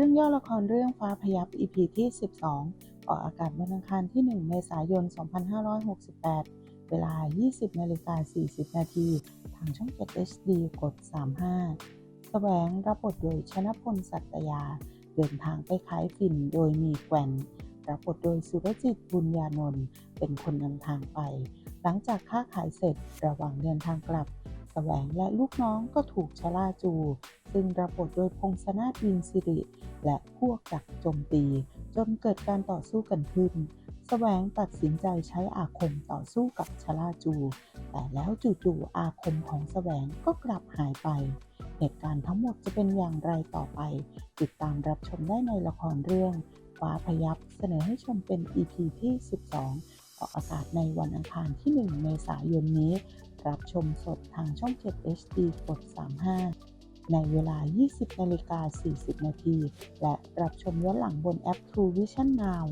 รื่องย่อละครเรื่องฟ้าพยับ EP ที่ 12 ออกอากาศวันอังคารที่ 1 เมษายน 2568 เวลา 20นาฬิกา40 นาทีทางช่อง 7 HD กด 35 แสวงรับบทโดยชนะพลสัตยา เดินทางไปขายฝิ่นโดยมีแกว่นรับบทโดยสุรจิตบุญญานนท์เป็นคนนำทางไป หลังจากค้าขายเสร็จระหว่างเดินทางกลับ แสวงและลูกน้องก็ถูกชลาจู ซึ่งรับบทโดยพงศนาถวินสิริ และพวกดักโจมตี จนเกิดการต่อสู้กันขึ้นแสวงตัดสินใจใช้อาคมต่อสู้กับชลาจู แต่แล้วจู่ๆอาคมของแสวงก็กลับหายไป เหตุการณ์ทั้งหมดจะเป็นอย่างไรต่อไป ติดตามรับชมได้ในละครเรื่องฟ้าพยับเสนอให้ชมเป็น EP ที่ 12 ออกอากาศในวันอังคารที่ 1 เมษายนนี้ รับชมสดทางช่อง 7 HD กด 35 ในเวลา 20นาฬิกา40 นาที และรับชมย้อนหลังบนแอป True Vision Now